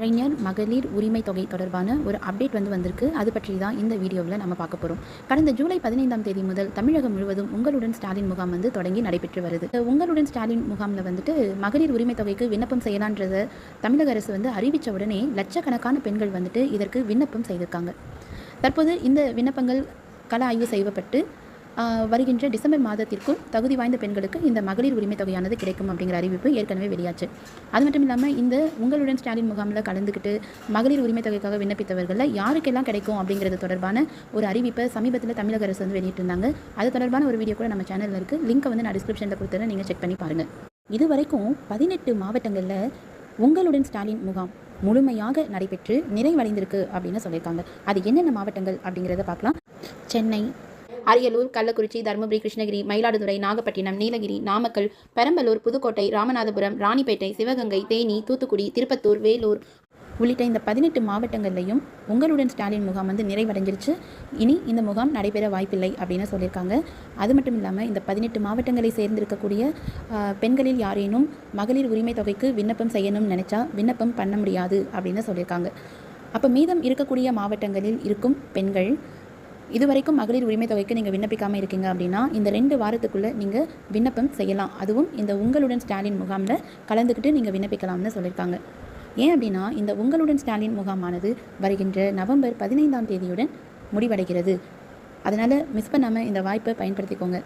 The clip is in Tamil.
இளைஞர் மகளிர் உரிமை தொகை தொடர்பான ஒரு அப்டேட் வந்து வந்திருக்கு. அது பற்றி தான் இந்த வீடியோவில் நம்ம பார்க்க போகிறோம் கடந்த ஜூலை பதினைந்தாம் தேதி முதல் தமிழகம் முழுவதும் உங்களுடன் ஸ்டாலின் முகாம் வந்து தொடங்கி நடைபெற்று வருது. உங்களுடன் ஸ்டாலின் முகாமில் வந்துட்டு மகளிர் உரிமை தொகைக்கு விண்ணப்பம் செய்யலான்றதை தமிழக அரசு வந்து அறிவித்த உடனே லட்சக்கணக்கான பெண்கள் வந்துட்டு இதற்கு விண்ணப்பம் செய்திருக்காங்க. தற்போது இந்த விண்ணப்பங்கள் கள ஆய்வு செய்யப்பட்டு வருகின்ற டிசம்பர் மாதத்திற்கும் தகுதி வாய்ந்த பெண்களுக்கு இந்த மகளிர் உரிமை தொகையானது கிடைக்கும் அப்படிங்கிற அறிவிப்பு ஏற்கனவே வெளியாச்சு. அது மட்டும் இல்லாமல் இந்த உங்களுடன் ஸ்டாலின் முகாமில் கலந்துக்கிட்டு மகளிர் உரிமை தொகைக்காக விண்ணப்பித்தவர்களில் யாருக்கெல்லாம் கிடைக்கும் அப்படிங்கிறது தொடர்பான ஒரு அறிவிப்பை சமீபத்தில் தமிழக அரசு வந்து வெளியிட்டிருந்தாங்க. அது தொடர்பான ஒரு வீடியோ கூட நம்ம சேனலில் இருக்குது லிங்க்கை வந்து நான் டிஸ்கிரிப்ஷனில் கொடுத்துறேன். நீங்கள் செக் பண்ணி பாருங்கள் இது வரைக்கும் பதினெட்டு மாவட்டங்களில் உங்களுடன் ஸ்டாலின் முகாம் முழுமையாக நடைபெற்று நிறைவடைந்திருக்கு அப்படின்னு சொல்லியிருக்காங்க. அது என்னென்ன மாவட்டங்கள் அப்படிங்கிறத பார்க்கலாம். சென்னை அரியலூர் கள்ளக்குறிச்சி தருமபுரி கிருஷ்ணகிரி மயிலாடுதுறை நாகப்பட்டினம் நீலகிரி நாமக்கல் பெரம்பலூர் புதுக்கோட்டை ராமநாதபுரம் ராணிப்பேட்டை சிவகங்கை தேனி தூத்துக்குடி திருப்பத்தூர் வேலூர். உள்ளிட்ட இந்த பதினெட்டு மாவட்டங்கள்லையும் உங்களுடன் ஸ்டாலின் முகாம் வந்து நிறைவடைஞ்சிருச்சு. இனி இந்த முகாம் நடைபெற வாய்ப்பில்லை அப்படின்னு சொல்லியிருக்காங்க. அது மட்டும் இல்லாமல் இந்த பதினெட்டு மாவட்டங்களை சேர்ந்திருக்கக்கூடிய பெண்களில் யாரேனும் மகளிர் உரிமை தொகைக்கு விண்ணப்பம் செய்யணும்னு நினச்சா விண்ணப்பம் பண்ண முடியாது அப்படின்னு சொல்லியிருக்காங்க. அப்போ மீதம் இருக்கக்கூடிய மாவட்டங்களில் இருக்கும் பெண்கள் இதுவரைக்கும் மகளிர் உரிமை தொகைக்கு நீங்கள் விண்ணப்பிக்காமல் இருக்கீங்க அப்படின்னா இந்த ரெண்டு வாரத்துக்குள்ளே நீங்கள் விண்ணப்பம் செய்யலாம். அதுவும் இந்த உங்களுடன் ஸ்டாலின் முகாமில் கலந்துக்கிட்டு நீங்கள் விண்ணப்பிக்கலாம்னு சொல்லியிருக்காங்க ஏன் அப்படின்னா இந்த உங்களுடன் ஸ்டாலின் முகாமானது வருகின்ற நவம்பர் பதினைந்தாம் தேதியுடன் முடிவடைகிறது. அதனால் மிஸ் பண்ணாமல் இந்த வாய்ப்பை பயன்படுத்திக்கோங்க.